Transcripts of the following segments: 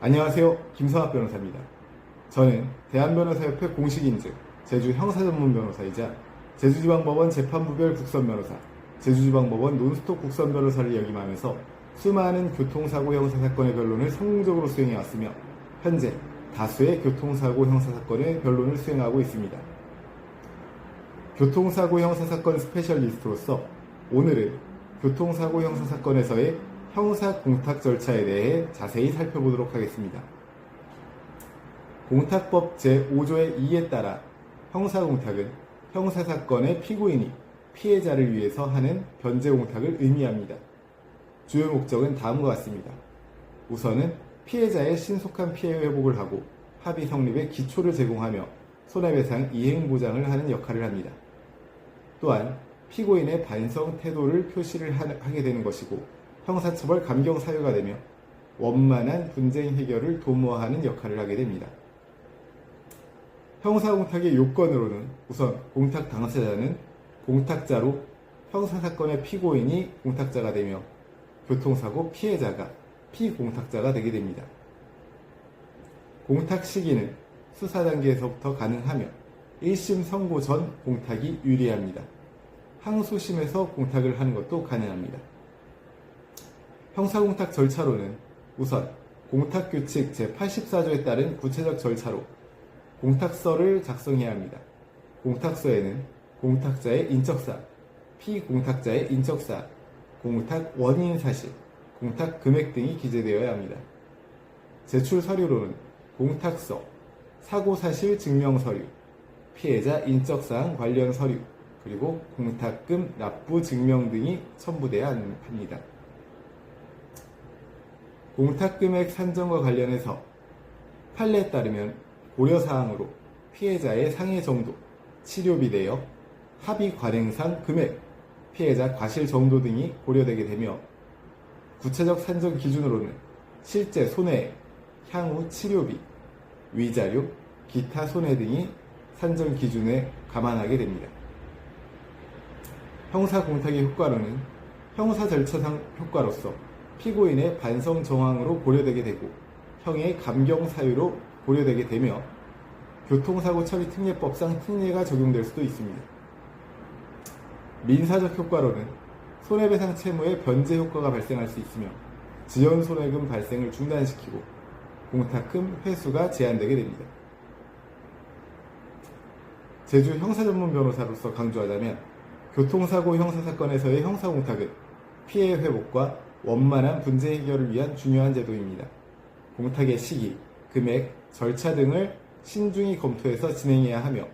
안녕하세요. 김성학 변호사입니다. 저는 대한변호사협회 공식인증 제주 형사전문 변호사이자 제주지방법원 재판부별 국선 변호사, 제주지방법원 논스톱 국선 변호사를 역임하면서 수많은 교통사고 형사사건의 변론을 성공적으로 수행해왔으며 현재 다수의 교통사고 형사사건의 변론을 수행하고 있습니다. 교통사고 형사사건 스페셜리스트로서 오늘은 교통사고 형사사건에서의 형사 공탁 절차에 대해 자세히 살펴보도록 하겠습니다. 공탁법 제5조의 2에 따라 형사 공탁은 형사 사건의 피고인이 피해자를 위해서 하는 변제 공탁을 의미합니다. 주요 목적은 다음과 같습니다. 우선은 피해자의 신속한 피해 회복을 하고 합의 성립의 기초를 제공하며 손해배상 이행 보장을 하는 역할을 합니다. 또한 피고인의 반성 태도를 표시를 하- 하게 되는 것이고 형사처벌 감경 사유가 되며 원만한 분쟁 해결을 도모하는 역할을 하게 됩니다. 형사공탁의 요건으로는 우선 공탁 당사자는 공탁자로 형사사건의 피고인이 공탁자가 되며 교통사고 피해자가 피공탁자가 되게 됩니다. 공탁 시기는 수사 단계에서부터 가능하며 1심 선고 전 공탁이 유리합니다. 항소심에서 공탁을 하는 것도 가능합니다. 형사공탁 절차로는 우선 공탁규칙 제84조에 따른 구체적 절차로 공탁서를 작성해야 합니다. 공탁서에는 공탁자의 인적사항, 피공탁자의 인적사항, 공탁 원인 사실, 공탁 금액 등이 기재되어야 합니다. 제출 서류로는 공탁서, 사고 사실 증명 서류, 피해자 인적사항 관련 서류, 그리고 공탁금 납부 증명 등이 첨부돼야 합니다. 공탁금액 산정과 관련해서 판례에 따르면 고려사항으로 피해자의 상해 정도, 치료비 대여, 합의 관행상 금액, 피해자 과실 정도 등이 고려되게 되며 구체적 산정 기준으로는 실제 손해, 향후 치료비, 위자료, 기타 손해 등이 산정 기준에 감안하게 됩니다. 형사 공탁의 효과로는 형사 절차상 효과로서 피고인의 반성 정황으로 고려되게 되고 형의 감경 사유로 고려되게 되며 교통사고 처리 특례법상 특례가 적용될 수도 있습니다. 민사적 효과로는 손해배상 채무의 변제 효과가 발생할 수 있으며 지연 손해금 발생을 중단시키고 공탁금 회수가 제한되게 됩니다. 제주 형사전문 변호사로서 강조하자면 교통사고 형사사건에서의 형사공탁은 피해 회복과 원만한 분쟁 해결을 위한 중요한 제도입니다. 공탁의 시기, 금액, 절차 등을 신중히 검토해서 진행해야 하며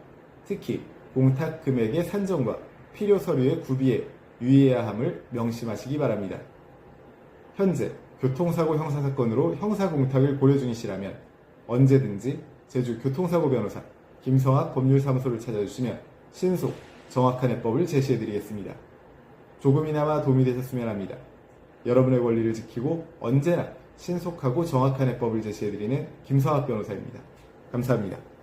특히 공탁 금액의 산정과 필요 서류의 구비에 유의해야 함을 명심하시기 바랍니다. 현재 교통사고 형사사건으로 형사공탁을 고려 중이시라면 언제든지 제주 교통사고 변호사 김성학 법률사무소를 찾아주시면 신속, 정확한 해법을 제시해드리겠습니다. 조금이나마 도움이 되셨으면 합니다. 여러분의 권리를 지키고 언제나 신속하고 정확한 해법을 제시해드리는 김성학 변호사입니다. 감사합니다.